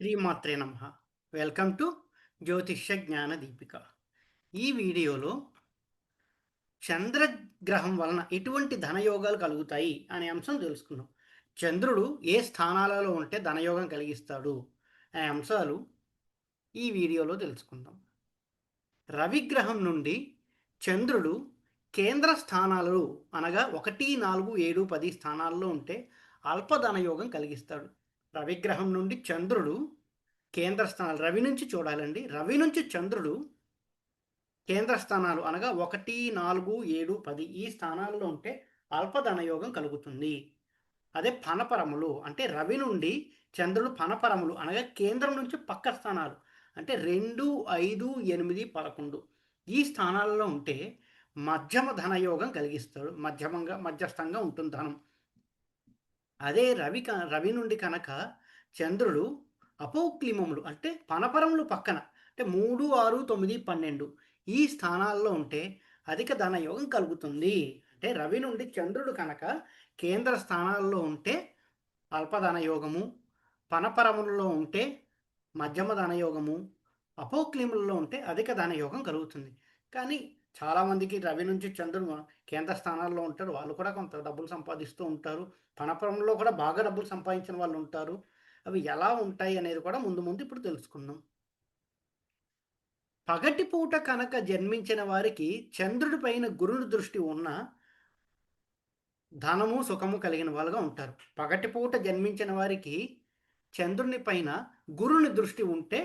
శ్రీమాత్రే నమ. Welcome to జ్యోతిష్య జ్ఞాన దీపిక ఈ వీడియోలో చంద్రగ్రహం వలన ఎటువంటి ధనయోగాలు కలుగుతాయి అనే అంశం తెలుసుకుందాం. చంద్రుడు ఏ స్థానాలలో ఉంటే ధనయోగం కలిగిస్తాడు అనే అంశాలు ఈ వీడియోలో తెలుసుకుందాం. రవిగ్రహం నుండి చంద్రుడు కేంద్ర స్థానాలలో అనగా ఒకటి నాలుగు ఏడు పది స్థానాల్లో ఉంటే అల్ప ధనయోగం కలిగిస్తాడు. రవిగ్రహం నుండి చంద్రుడు కేంద్ర స్థానాలు. రవి నుంచి చూడాలండి. రవి నుంచి చంద్రుడు కేంద్ర స్థానాలు అనగా ఒకటి నాలుగు ఏడు పది ఈ స్థానాల్లో ఉంటే అల్పధనయోగం కలుగుతుంది. అదే పనపరములు. అంటే రవి నుండి చంద్రుడు పనపరములు అనగా కేంద్రం నుంచి పక్క స్థానాలు. అంటే రెండు ఐదు ఎనిమిది పదకొండు ఈ స్థానాలలో ఉంటే మధ్యమ ధనయోగం కలిగిస్తాడు. మధ్యమంగా మధ్యస్థంగా ఉంటుంది ధనం. అదే రవి రవి నుండి కనుక చంద్రుడు అపోక్లిమములు అంటే పనపరములు పక్కన అంటే మూడు ఆరు తొమ్మిది పన్నెండు ఈ స్థానాల్లో ఉంటే అధిక ధనయోగం కలుగుతుంది. అంటే రవి నుండి చంద్రుడు కనుక కేంద్ర స్థానాల్లో ఉంటే అల్పధన యోగము పనపరములలో ఉంటే మధ్యమ ధనయోగము అపోక్లిములలో ఉంటే అధిక ధనయోగం కలుగుతుంది. కానీ చాలామందికి రవి నుంచి చంద్రుడు కేంద్ర స్థానాల్లో ఉంటారు. వాళ్ళు కూడా కొంత డబ్బులు సంపాదిస్తూ ఉంటారు. పనపరంలో కూడా బాగా డబ్బులు సంపాదించిన వాళ్ళు ఉంటారు. అవి ఎలా ఉంటాయి అనేది కూడా ముందు ముందు ఇప్పుడు తెలుసుకుందాం. పగటిపూట కనుక జన్మించిన వారికి చంద్రుడి పైన గురుని దృష్టి ఉన్న ధనము సుఖము కలిగిన వాళ్ళుగా ఉంటారు. పగటిపూట జన్మించిన వారికి చంద్రుని పైన గురుని దృష్టి ఉంటే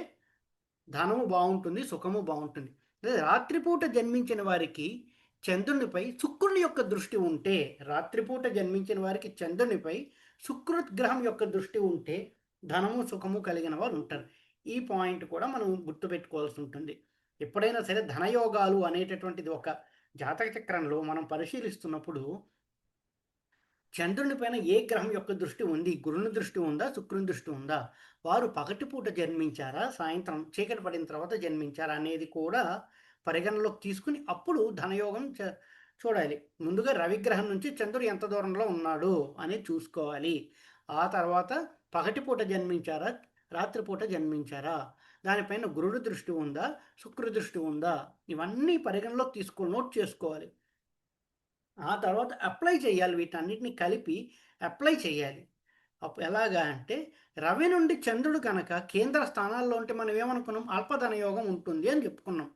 ధనము బాగుంటుంది సుఖము బాగుంటుంది. రాత్రిపూట జన్మించిన వారికి చంద్రునిపై శుక్రుని యొక్క దృష్టి ఉంటే రాత్రిపూట జన్మించిన వారికి చంద్రునిపై శుక్రగ్రహం యొక్క దృష్టి ఉంటే ధనము సుఖము కలిగిన వారు ఉంటారు ఈ పాయింట్ కూడా మనం గుర్తుపెట్టుకోవాల్సి ఉంటుంది. ఎప్పుడైనా సరే ధనయోగాలు అనేటటువంటిది ఒక జాతక చక్రంలో మనం పరిశీలిస్తున్నప్పుడు చంద్రుని పైన ఏ గ్రహం యొక్క దృష్టి ఉంది? గురుని దృష్టి ఉందా? శుక్రుని దృష్టి ఉందా? వారు పగటిపూట జన్మించారా? సాయంత్రం చీకటి పడిన తర్వాత జన్మించారా అనేది కూడా పరిగణలోకి తీసుకుని అప్పుడు ధనయోగం చూడాలి. ముందుగా రవిగ్రహం నుంచి చంద్రుడు ఎంత దూరంలో ఉన్నాడు అని చూసుకోవాలి. ఆ తర్వాత పగటిపూట జన్మించారా? రాత్రిపూట జన్మించారా? దానిపైన గురుడు దృష్టి ఉందా? శుక్ర దృష్టి ఉందా? ఇవన్నీ పరిగణలోకి తీసుకో నోట్ చేసుకోవాలి. ఆ తర్వాత అప్లై చేయాలి వీటన్నిటిని కలిపి అప్లై చేయాలి. ఎలాగా అంటే రవి నుండి చంద్రుడు కనుక కేంద్ర స్థానాల్లో ఉంటే మనం ఏమనుకున్నాం? అల్పధన యోగం ఉంటుంది అని చెప్పుకున్నాం.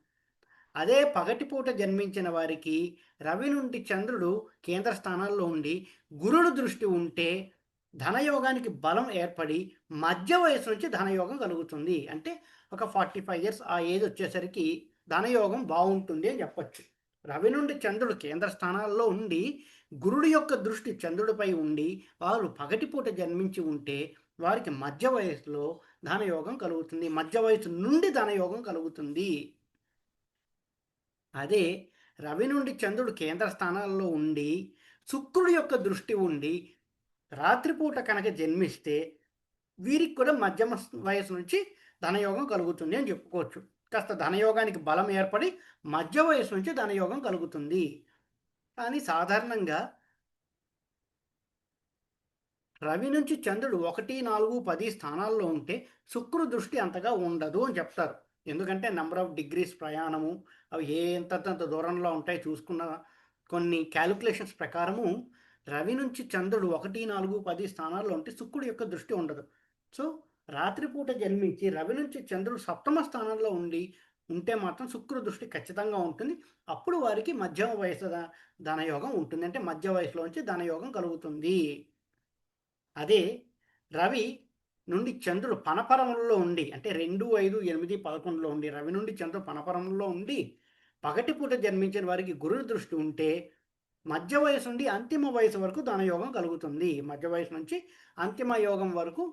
అదే పగటిపూట జన్మించిన వారికి రవి నుండి చంద్రుడు కేంద్ర స్థానాల్లో ఉండి గురుడు దృష్టి ఉంటే ధనయోగానికి బలం ఏర్పడి మధ్య వయసు నుంచి ధనయోగం కలుగుతుంది. అంటే ఒక ఫార్టీ ఫైవ్ ఇయర్స్ ఆ ఏజ్ వచ్చేసరికి ధనయోగం బాగుంటుంది అని చెప్పచ్చు. రవి నుండి చంద్రుడు కేంద్ర స్థానాల్లో ఉండి గురుడు యొక్క దృష్టి చంద్రుడిపై ఉండి వారు పగటిపూట జన్మించి ఉంటే వారికి మధ్య వయసులో ధనయోగం కలుగుతుంది. మధ్య వయసు నుండి ధనయోగం కలుగుతుంది. అదే రవి నుండి చంద్రుడు కేంద్ర స్థానాల్లో ఉండి శుక్రుడు యొక్క దృష్టి ఉండి రాత్రిపూట కనుక జన్మిస్తే వీరికి కూడా మధ్యమ వయసు నుంచి ధనయోగం కలుగుతుంది అని చెప్పుకోవచ్చు. కాస్త ధనయోగానికి బలం ఏర్పడి మధ్య వయసు నుంచి ధనయోగం కలుగుతుంది. కానీ సాధారణంగా రవి నుంచి చంద్రుడు ఒకటి నాలుగు పది స్థానాల్లో ఉంటే శుక్రు దృష్టి అంతగా ఉండదు అని చెప్తారు. ఎందుకంటే నెంబర్ ఆఫ్ డిగ్రీస్ ప్రయాణము అవి ఏ ఎంతంత దూరంలో ఉంటాయి చూసుకున్న కొన్ని క్యాలిక్యులేషన్స్ ప్రకారము రవి నుంచి చంద్రుడు ఒకటి నాలుగు పది స్థానాల్లో ఉంటే శుక్రుడు యొక్క దృష్టి ఉండదు. సో రాత్రిపూట జన్మించి రవి నుంచి చంద్రుడు సప్తమ స్థానంలో ఉండి ఉంటే మాత్రం శుక్రుడు దృష్టి ఖచ్చితంగా ఉంటుంది. అప్పుడు వారికి మధ్యమ వయసు ధనయోగం ఉంటుంది. అంటే మధ్య వయసులోంచి ధనయోగం కలుగుతుంది. అదే రవి నుండి చంద్రుడు పనపరములలో ఉండి అంటే రెండు ఐదు ఎనిమిది పదకొండులో ఉండి రవి నుండి చంద్రుడు పనపరములలో ఉండి పగటిపూట జన్మించిన వారికి గురుని దృష్టి ఉంటే మధ్య వయసు నుండి అంతిమ వయసు వరకు ధనయోగం కలుగుతుంది. మధ్య వయసు నుంచి అంతిమ యోగం వరకు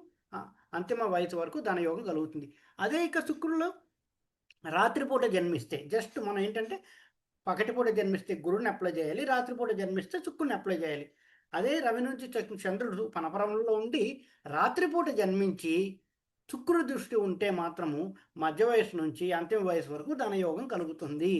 అంతిమ వయసు వరకు ధనయోగం కలుగుతుంది. అదే ఇక శుక్రులు రాత్రిపూట జన్మిస్తే జస్ట్ మనం ఏంటంటే పగటిపూట జన్మిస్తే గురుని అప్లై చేయాలి రాత్రిపూట జన్మిస్తే శుక్రుని అప్లై చేయాలి. అదే రవి నుంచి చంద్రుడు పనపరంలో ఉండి రాత్రిపూట జన్మించి శుక్రుడి దృష్టి ఉంటే మాత్రము మధ్య వయసు నుంచి అంతిమ వయసు వరకు ధనయోగం కలుగుతుంది.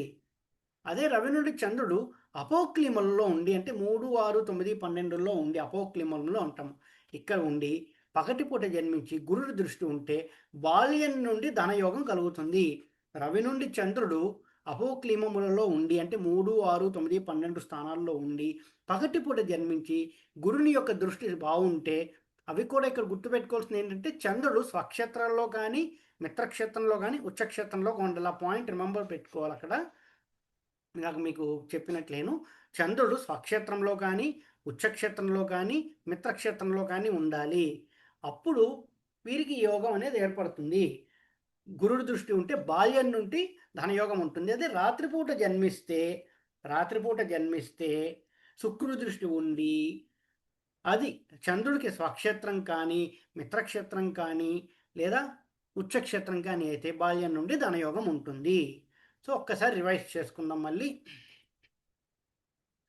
అదే రవి నుండి చంద్రుడు అపోక్లిమల్లో ఉండి అంటే మూడు ఆరు తొమ్మిది పన్నెండులో ఉండి అపోక్లిమల్లో ఉంటాము. ఇక్కడ ఉండి పగటిపూట జన్మించి గురుడి దృష్టి ఉంటే బాల్యం నుండి ధనయోగం కలుగుతుంది. రవి నుండి చంద్రుడు అపోక్లిమములలో ఉండి అంటే మూడు ఆరు తొమ్మిది పన్నెండు స్థానాల్లో ఉండి పగటిపూట జన్మించి గురుని యొక్క దృష్టి బాగుంటే అవి కూడా ఇక్కడ గుర్తుపెట్టుకోవాల్సింది ఏంటంటే చంద్రుడు స్వక్షేత్రంలో కానీ మిత్రక్షేత్రంలో కానీ ఉచ్చక్షేత్రంలో ఉండాలి ఆ పాయింట్ రిమెంబర్ పెట్టుకోవాలి అక్కడ. నాకు మీకు చెప్పినట్లేను చంద్రుడు స్వక్షేత్రంలో కానీ ఉచ్చక్షేత్రంలో కానీ మిత్రక్షేత్రంలో కానీ ఉండాలి. అప్పుడు వీరికి యోగం అనేది ఏర్పడుతుంది. గురుడు దృష్టి ఉంటే బాల్యం నుండి ధనయోగం ఉంటుంది. అదే రాత్రిపూట జన్మిస్తే రాత్రిపూట జన్మిస్తే శుక్రుడు దృష్టి ఉండి అది చంద్రుడికి స్వక్షేత్రం కానీ మిత్రక్షేత్రం కానీ లేదా ఉచ్చక్షేత్రం కానీ అయితే బాల్యం నుండి ధనయోగం ఉంటుంది. సో ఒక్కసారి రివైజ్ చేసుకుందాం మళ్ళీ.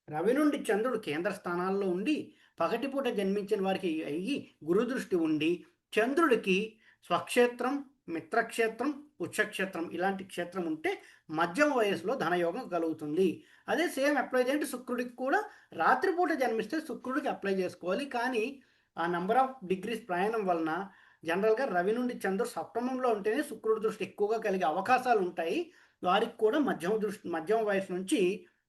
రవి నుండి చంద్రుడు కేంద్ర స్థానాల్లో ఉండి పగటిపూట జన్మించిన వారికి అయ్యి గురుదృష్టి ఉండి చంద్రుడికి స్వక్షేత్రం మిత్రక్షేత్రం ఉచ్చక్షేత్రం ఇలాంటి క్షేత్రం ఉంటే మధ్యమ వయసులో ధనయోగం కలుగుతుంది. అదే సేమ్ అప్లై చేయండి శుక్రుడికి కూడా రాత్రిపూట జన్మిస్తే శుక్రుడికి అప్లై చేసుకోవాలి. కానీ ఆ నెంబర్ ఆఫ్ డిగ్రీస్ ప్రయాణం వలన జనరల్గా రవి నుండి చంద్రుడు సప్తమంలో ఉంటేనే శుక్రుడి దృష్టి ఎక్కువగా కలిగే అవకాశాలు ఉంటాయి. వారికి కూడా మధ్యమ దృష్టి మధ్యమ వయసు నుంచి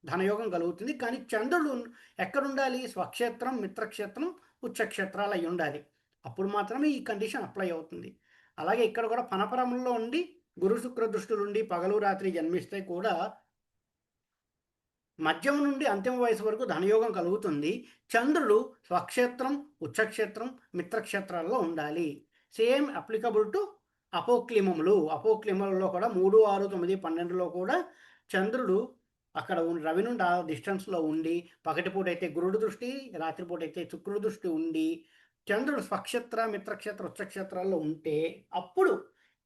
ధనయోగం కలుగుతుంది. కానీ చంద్రుడు ఎక్కడుండాలి? స్వక్షేత్రం మిత్రక్షేత్రం ఉచ్చక్షేత్రాలు అయి ఉండాలి. అప్పుడు మాత్రమే ఈ కండిషన్ అప్లై అవుతుంది. అలాగే ఇక్కడ కూడా పనపరంలో ఉండి గురు శుక్ర దృష్టిలు ఉండి పగలు రాత్రి జన్మిస్తే కూడా మధ్యం నుండి అంతిమ వయసు వరకు ధనయోగం కలుగుతుంది. చంద్రుడు స్వక్షేత్రం ఉచ్చక్షేత్రం మిత్రక్షేత్రాల్లో ఉండాలి. సేమ్ అప్లికబుల్ టు అపోక్లిమములు. అపోక్లిమములలో కూడా మూడు ఆరు తొమ్మిది పన్నెండులో కూడా చంద్రుడు అక్కడ రవి నుండి ఆ డిస్టెన్స్లో ఉండి పగటిపూట అయితే గురుడు దృష్టి రాత్రిపూట అయితే శుక్రుడు దృష్టి ఉండి చంద్రుడు స్వక్షేత్ర మిత్రక్షేత్ర ఉచ్చక్షేత్రాల్లో ఉంటే అప్పుడు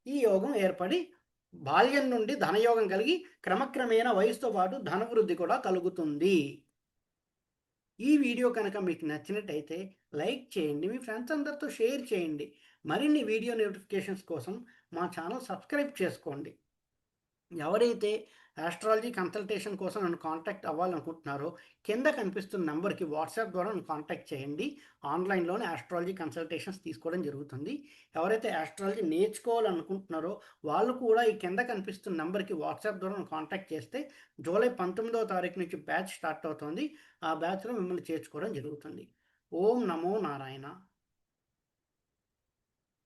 ఈ యోగం ఏర్పడి బాల్యం నుండి ధనయోగం కలిగి క్రమక్రమేణ వయసుతో పాటు ధనవృద్ధి కూడా కలుగుతుంది. ఈ వీడియో కనుక మీకు నచ్చినట్టయితే లైక్ చేయండి. మీ ఫ్రెండ్స్ అందరితో షేర్ చేయండి. మరిన్ని వీడియో నోటిఫికేషన్స్ కోసం మా ఛానల్ సబ్స్క్రైబ్ చేసుకోండి. ఎవరైతే ఆస్ట్రాలజీ కన్సల్టేషన్ కోసం నన్ను కాంటాక్ట్ అవ్వాలనుకుంటున్నారో కింద కనిపిస్తున్న నెంబర్కి వాట్సాప్ ద్వారా నన్ను కాంటాక్ట్ చేయండి. ఆన్లైన్లోనే ఆస్ట్రాలజీ కన్సల్టేషన్స్ తీసుకోవడం జరుగుతుంది. ఎవరైతే ఆస్ట్రాలజీ నేర్చుకోవాలనుకుంటున్నారో వాళ్ళు కూడా ఈ కింద కనిపిస్తున్న నెంబర్కి వాట్సాప్ ద్వారా నన్ను కాంటాక్ట్ చేస్తే జూలై పంతొమ్మిదవ తారీఖు నుంచి బ్యాచ్ స్టార్ట్ అవుతుంది. ఆ బ్యాచ్లో మిమ్మల్ని చేర్చుకోవడం జరుగుతుంది. ఓం నమో నారాయణ.